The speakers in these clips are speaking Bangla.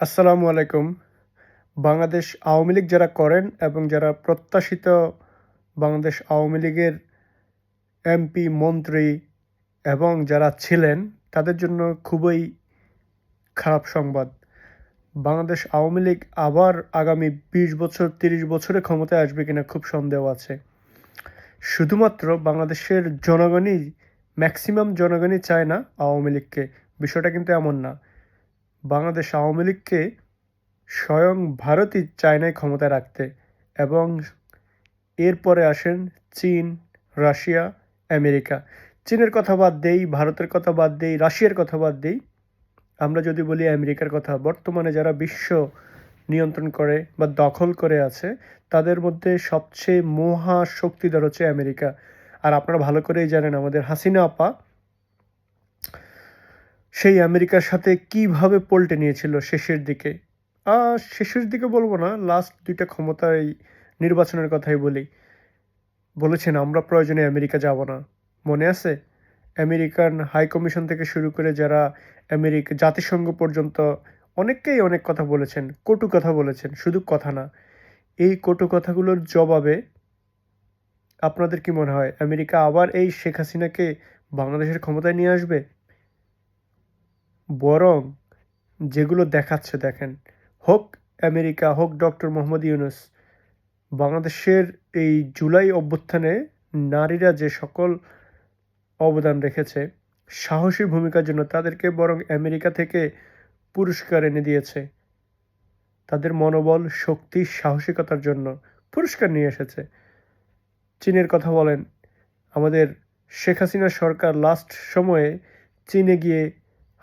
আসসালামু আলাইকুম। বাংলাদেশ আওয়ামী লীগ যারা করেন এবং যারা প্রত্যাশিত বাংলাদেশ আওয়ামী লীগের এমপি, মন্ত্রী এবং যারা ছিলেন, তাদের জন্য খুবই খারাপ সংবাদ। বাংলাদেশ আওয়ামী লীগ আবার আগামী বিশ বছর, তিরিশ বছরে ক্ষমতায় আসবে কিনা খুব সন্দেহ আছে। শুধুমাত্র বাংলাদেশের জনগণই ম্যাক্সিমাম জনগণই চায় না আওয়ামী লীগকে। বিষয়টা কিন্তু এমন না। বাংলাদেশ আওয়ামী লীগকে স্বয়ং ভারতই চায়নায় ক্ষমতায় রাখতে এবং এরপরে আসেন চীন, রাশিয়া, আমেরিকা। চীনের কথা বাদ দেই, ভারতের কথা বাদ দেই, রাশিয়ার কথা বাদ দেই। আমরা যদি বলি আমেরিকার কথা, বর্তমানে যারা বিশ্ব নিয়ন্ত্রণ করে বা দখল করে আছে, তাদের মধ্যে সবচেয়ে মহা শক্তিধর হচ্ছে আমেরিকা। আর আপনারা ভালো করেই জানেন, আমাদের হাসিনা আপা সেই আমেরিকার সাথে কীভাবে পল্টে নিয়েছিল শেষের দিকে? শেষের দিকে বলব না লাস্ট দুইটা ক্ষমতায় নির্বাচনের কথাই বলি। বলেছেন, আমরা প্রয়োজনে আমেরিকা যাব না। মনে আছে? আমেরিকান হাই কমিশন থেকে শুরু করে যারা আমেরিকা জাতিসংঘ পর্যন্ত অনেককেই অনেক কথা বলেছেন, কটু কথা বলেছেন, শুধু কথা না। এই কটু কথাগুলোর জবাবে আপনাদের কি মনে হয়, আমেরিকা আবার এই শেখ হাসিনাকে বাংলাদেশের ক্ষমতায় নিয়ে আসবে? বরং যেগুলো দেখাচ্ছে দেখেন। হোক আমেরিকা, হোক ডক্টর মোহাম্মদ ইউনুস, বাংলাদেশের এই জুলাই অভ্যুত্থানে নারীরা যে সকল অবদান রেখেছে, সাহসী ভূমিকার জন্য তাদেরকে বরং আমেরিকা থেকে পুরস্কার এনে দিয়েছে। তাদের মনোবল, শক্তি, সাহসিকতার জন্য পুরস্কার নিয়ে এসেছে। চীনের কথা বলেন, আমাদের শেখ হাসিনা সরকার লাস্ট সময়ে চীনে গিয়ে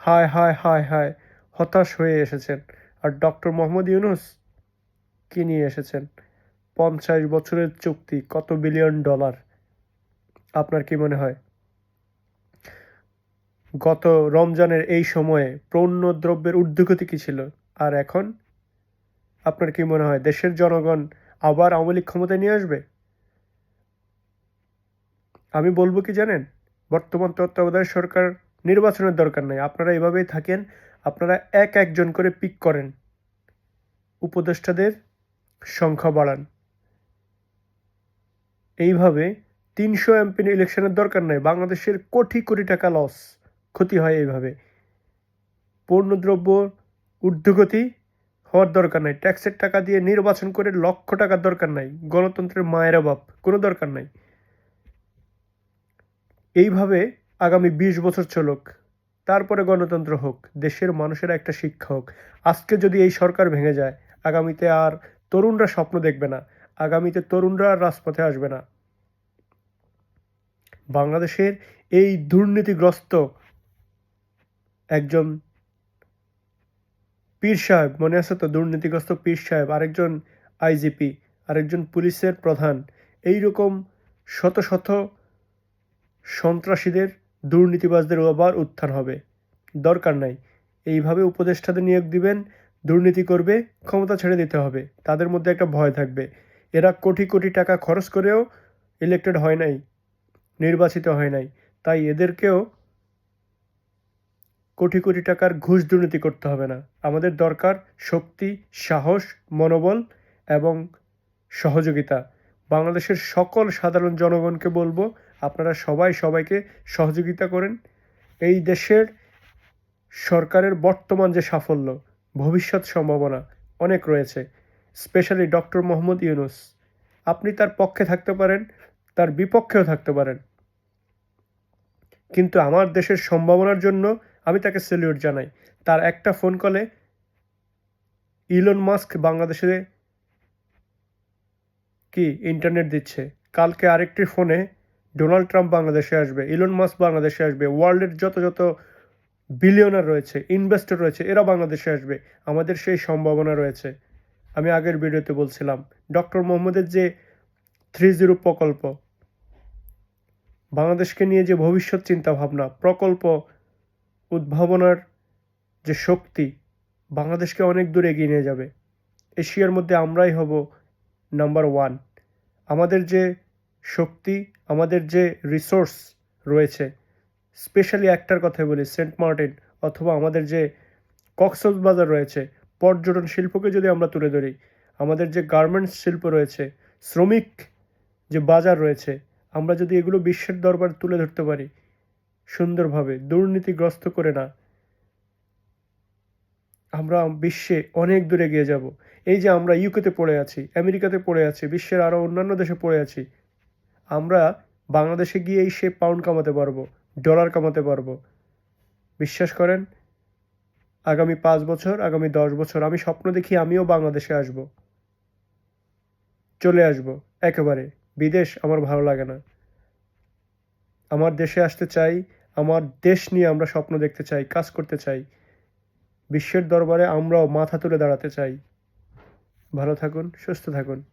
হায় হায় হায় হায়, হতাশ হয়ে এসেছেন। আর ডক্টর মোহাম্মদ ইউনুস কি নিয়ে এসেছেন? পঞ্চাশ বছরের চুক্তি, কত বিলিয়ন ডলার? আপনার কি মনে হয়? গত রমজানের এই সময়ে পণ্য দ্রব্যের ঊর্ধ্বগতি কী ছিল? আর এখন? আপনার কি মনে হয়, দেশের জনগণ আবার আওয়ামী ক্ষমতায় নিয়ে আসবে? আমি বলব কি জানেন, বর্তমান তত্ত্বাবধায়ক সরকার নির্বাচনের দরকার নাই। আপনারা এভাবেই থাকেন, আপনারা এক একজন করে পিক করেন। উপদেষ্টাদের সংখ্যা বাড়ান। এইভাবে তিনশো এমপি ইলেকশনের দরকার নাই। বাংলাদেশের কোটি কোটি টাকা লস ক্ষতি হয় এইভাবে। পণ্যদ্রব্য ঊর্ধ্বগতি হওয়ার দরকার নাই। ট্যাক্সের টাকা দিয়ে নির্বাচন করে লক্ষ টাকার দরকার নাই। গণতন্ত্রের মায়ের অভাব, কোনো দরকার নাই। এইভাবে আগামী বিশ বছর চলুক, তারপরে গণতন্ত্র হোক, দেশের মানুষের একটা শিক্ষা হোক। আজকে যদি এই সরকার ভেঙে যায়, আগামীতে আর তরুণরা স্বপ্ন দেখবে না, আগামীতে তরুণরা আর রাজপথে আসবে না। বাংলাদেশের এই দুর্নীতিগ্রস্ত একজন পীর সাহেব, মনে আছে তো? দুর্নীতিগ্রস্ত পীর সাহেব, আরেকজন আইজিপি আরেকজন পুলিশের প্রধান এই রকম শত শত সন্ত্রাসীদের দুর্নীতিবাজদের আবার উত্থান হবে। দরকার নাই। এইভাবে উপদেষ্টাদের নিয়োগ দিবেন, দুর্নীতি করবে, ক্ষমতা ছেড়ে দিতে হবে। তাদের মধ্যে একটা ভয় থাকবে। এরা কোটি কোটি টাকা খরচ করেও ইলেক্টেড হয় নাই, নির্বাচিত হয় নাই। তাই এদেরকেও কোটি কোটি টাকার ঘুষ দুর্নীতি করতে হবে না। আমাদের দরকার শক্তি, সাহস, মনোবল এবং সহযোগিতা। বাংলাদেশের সকল সাধারণ জনগণকে বলব আপনারা সবাই সবাইকে সহযোগিতা করেন। এই দেশের সরকারের বর্তমান যে সাফল্য, ভবিষ্যৎ সম্ভাবনা অনেক রয়েছে, স্পেশালি ডক্টর মোহাম্মদ ইউনুস। আপনি তার পক্ষে থাকতে পারেন, তার বিপক্ষেও থাকতে পারেন। কিন্তু আমার দেশের সম্ভাবনার জন্য আমি তাকে সেলিউট জানাই। তার একটা ফোন কলে ইলন মাস্ক বাংলাদেশে কি ইন্টারনেট দিচ্ছে? কালকে আরেকটি ফোনে ডোনাল্ড ট্রাম্প বাংলাদেশে আসবে, ইলন মাস্ক বাংলাদেশে আসবে, ওয়ার্ল্ডের যত যত বিলিয়নার রয়েছে ইনভেস্টর রয়েছে, এরা বাংলাদেশে আসবে। আমাদের সেই সম্ভাবনা রয়েছে। আমি আগের ভিডিওতে বলছিলাম, ডক্টর মোহাম্মদের যে থ্রি জিরো প্রকল্প, বাংলাদেশকে নিয়ে যে ভবিষ্যৎ চিন্তা ভাবনা প্রকল্প উদ্ভাবনার যে শক্তি, বাংলাদেশকে অনেক দূর এগিয়ে নিয়ে যাবে। এশিয়ার মধ্যে আমরাই হব নাম্বার ওয়ান আমাদের যে শক্তি, আমাদের যে রিসোর্স রয়েছে স্পেশালি একটার কথা বলি, সেন্ট মার্টিন অথবা আমাদের যে কক্সবাজার রয়েছে, পর্যটন শিল্পকে যদি আমরা তুলে ধরি, আমাদের যে গার্মেন্টস শিল্প রয়েছে, শ্রমিক যে বাজার রয়েছে, আমরা যদি এগুলো বিশ্বের দরবারে তুলে ধরতে পারি, সুন্দরভাবে, দুর্নীতিগ্রস্ত করে না, আমরা বিশ্বে অনেক দূরে এগিয়ে যাব। এই যে আমরা ইউকেতে পড়ে আছি আমেরিকাতে পড়ে আছি, বিশ্বের আরও অন্যান্য দেশে পড়ে আছি আমরা বাংলাদেশে গিয়েই সে পাউন্ড কামাতে পারব ডলার কামাতে পারব। বিশ্বাস করেন, আগামী পাঁচ বছর, আগামী দশ বছর আমি স্বপ্ন দেখি আমিও বাংলাদেশে আসব। চলে আসব, একেবারে। বিদেশ আমার ভালো লাগে না। আমার দেশে আসতে চাই, আমার দেশ নিয়ে আমরা স্বপ্ন দেখতে চাই, কাজ করতে চাই। বিশ্বের দরবারে আমরাও মাথা তুলে দাঁড়াতে চাই। ভালো থাকুন, সুস্থ থাকুন।